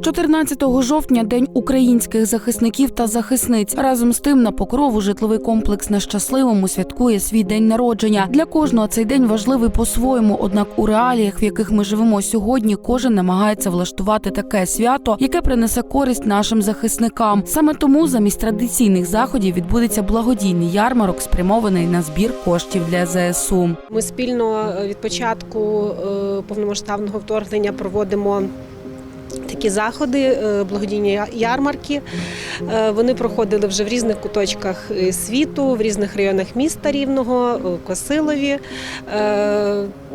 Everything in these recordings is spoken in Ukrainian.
14 жовтня день українських захисників та захисниць. Разом з тим на покрову житловий комплекс на щасливому святкує свій день народження. Для кожного цей день важливий по-своєму. Однак у реаліях, в яких ми живемо сьогодні, кожен намагається влаштувати таке свято, яке принесе користь нашим захисникам. Саме тому замість традиційних заходів відбудеться благодійний ярмарок, спрямований на збір коштів для ЗСУ. Ми спільно е, від початку е, повномасштабного вторгнення проводимо. Такі заходи, е, благодійні ярмарки. Е, Вони проходили вже в різних куточках е, світу, в різних районах міста Рівного, Косилові.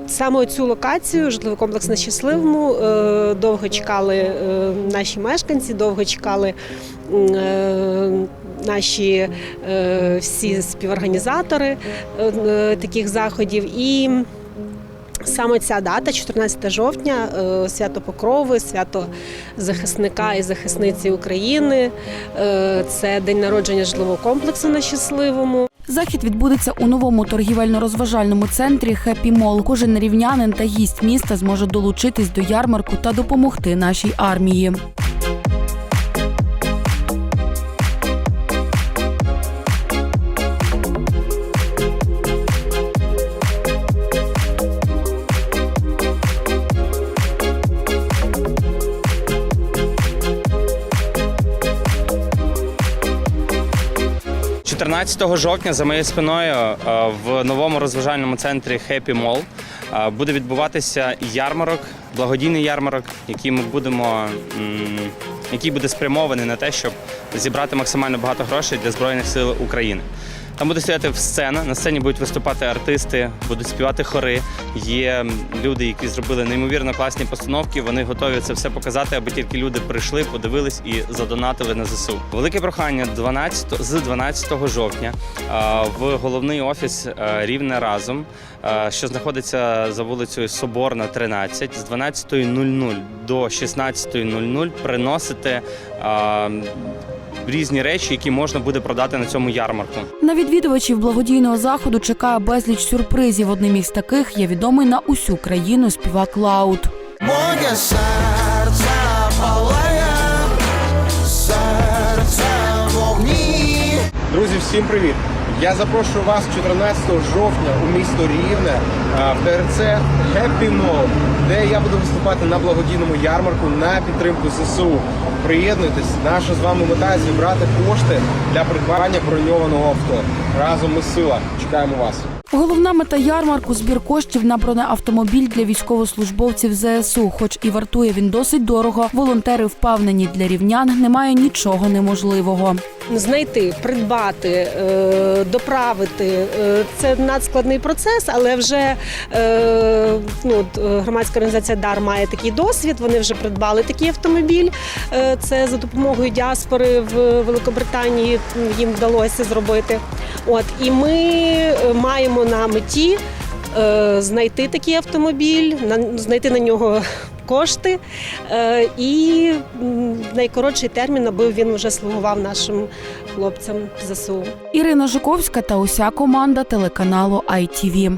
Саме цю локацію, житловий комплекс на щасливому, довго чекали наші мешканці, довго чекали наші всі співорганізатори таких заходів. І саме ця дата, 14 жовтня, е, свято Покрови, свято захисника і захисниці України. е, Це день народження житлового комплексу на щасливому. Захід відбудеться у новому торгівельно-розважальному центрі Хеппі Мол. Кожен рівнянин та гість міста зможе долучитись до ярмарку та допомогти нашій армії. – 14 жовтня за моєю спиною е, в новому розважальному центрі Happy Mall е, буде відбуватися ярмарок, благодійний ярмарок, який ми будемо, який буде спрямований на те, щоб зібрати максимально багато грошей для Збройних сил України. Там буде стояти сцена, на сцені будуть виступати артисти, будуть співати хори. Є люди, які зробили неймовірно класні постановки. Вони готові це все показати, аби тільки люди прийшли, подивились і задонатили на ЗСУ. Велике прохання 12, з 12 жовтня в головний офіс Рівне разом, що знаходиться за вулицею Соборна, 13, з 12.00 до 16.00 приносите. Різні речі, які можна буде продати на цьому ярмарку. На відвідувачів благодійного заходу чекає безліч сюрпризів. Одним із таких є відомий на усю країну співак Лаут. Моє серце палає, серце в вогні. Друзі, всім привіт! Я запрошую вас 14 жовтня у місто Рівне в ТРЦ Happy Mall, де я буду виступати на благодійному ярмарку на підтримку ЗСУ. Приєднуйтесь, наша з вами мета зібрати кошти для придбання броньованого авто. Разом ми сила. Чекаємо вас. Головна мета ярмарку збір коштів на бронеавтомобіль для військовослужбовців ЗСУ. Хоч і вартує він досить дорого. Волонтери впевнені, для рівнян немає нічого неможливого. Знайти, придбати, е, доправити е, це надскладний процес, але вже е, ну, громадська організація Дар має такий досвід. Вони вже придбали такий автомобіль. Це за допомогою діаспори в Великобританії їм вдалося зробити. От і ми е, маємо на меті е, знайти такий автомобіль, на- знайти на нього кошти е, і найкоротший термін, аби він вже слугував нашим хлопцям ЗСУ. Ірина Жуковська та уся команда телеканалу ITV.